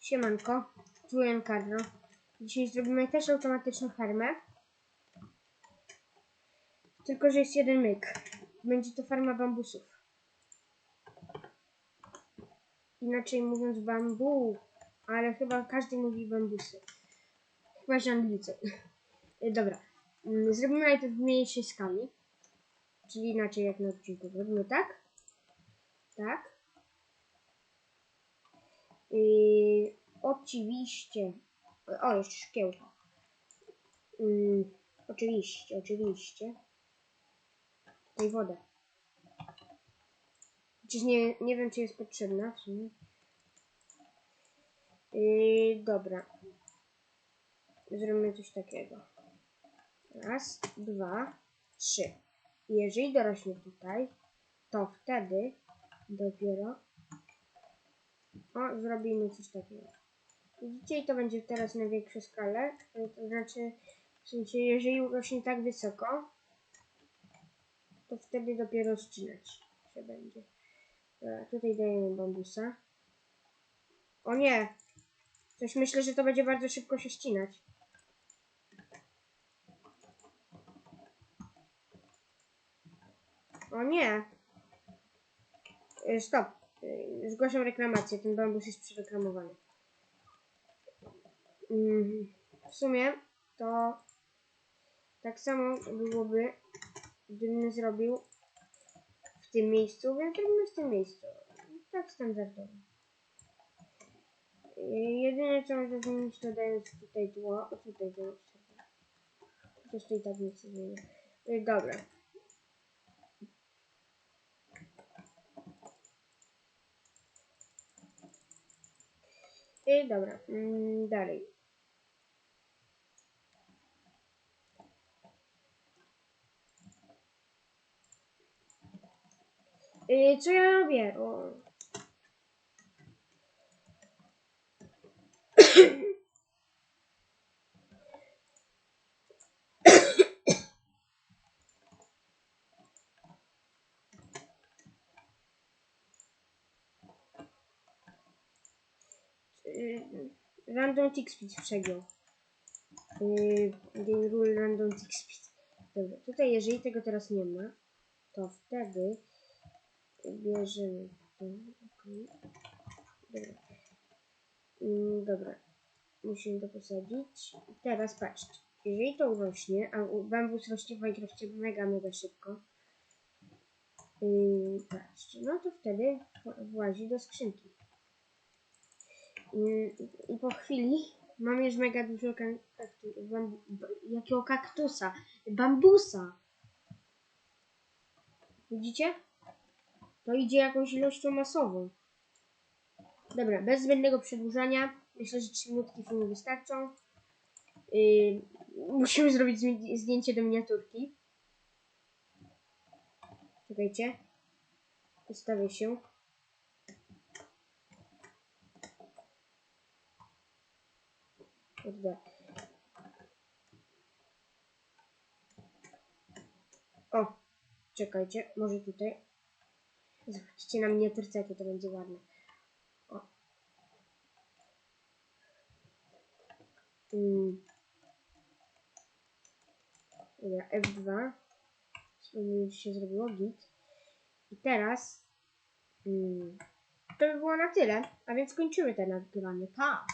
Siemanko, tu Carlo. Dzisiaj zrobimy też automatyczną farmę. Tylko, że jest jeden myk. Będzie to farma bambusów. Inaczej mówiąc bambu, ale chyba każdy mówi bambusy. Chyba, że Anglicy. Y, Dobra. Mm, Zrobimy najpierw w mniejszej skali. Czyli inaczej jak na odcinku. Zrobimy tak. Tak. Yy, oczywiście. O, jeszcze szkiełko. Yy, oczywiście, oczywiście. Tutaj wodę. Chociaż nie, nie wiem, czy jest potrzebna w sumie. Yy, dobra. Zrobimy coś takiego. Raz, dwa, trzy. I Jeżeli dorośnie tutaj, to wtedy dopiero o, zrobimy coś takiego. Widzicie, i to będzie teraz na większą skalę. e, To znaczy, w sensie, jeżeli urośnie tak wysoko, to wtedy dopiero ścinać się będzie. Dobra, tutaj dajemy bambusa. O nie! Coś myślę, że to będzie bardzo szybko się ścinać. O nie! E, Stop. E, Zgłaszam reklamację. Ten bambus jest przereklamowany. Mm, W sumie to tak samo byłoby, gdybym zrobił w tym miejscu, więc robimy w tym miejscu. Tak standardowo. E, Jedyne co można zmienić to dając tutaj tło. O, tutaj to Chociaż to i tak nic nie zmienia. E, Dobra. I dobra, mm, dalej. Y, co ja robię? O. Y, Random tick speed przegiął. Yy, game rule random tick speed. Dobra, tutaj jeżeli tego teraz nie ma, to wtedy bierzemy to. Dobra. Mm, dobra. Musimy to posadzić. Teraz patrzcie. Jeżeli to urośnie, a bambus rośnie w Minecrafcie mega, mega szybko. Yy, patrzcie, no to wtedy włazi do skrzynki. I, I po chwili mam już mega dużo kak- kaktu, jakiego kaktusa? Bambusa! Widzicie? To idzie jakąś ilością masową. Dobra, bez zbędnego przedłużania. Myślę, że 3 minutki filmu wystarczą. Yy, musimy zrobić zdję- zdjęcie do miniaturki. Czekajcie. Ustawię się. Kurde. O, czekajcie, może tutaj. Zobaczcie na miniaturce, jakie to będzie ładne. O. Mm. Dobra, F2. Spróbuję, już się zrobiło git. I teraz mm, to by było na tyle, a więc kończymy te nagrywanie. Pa!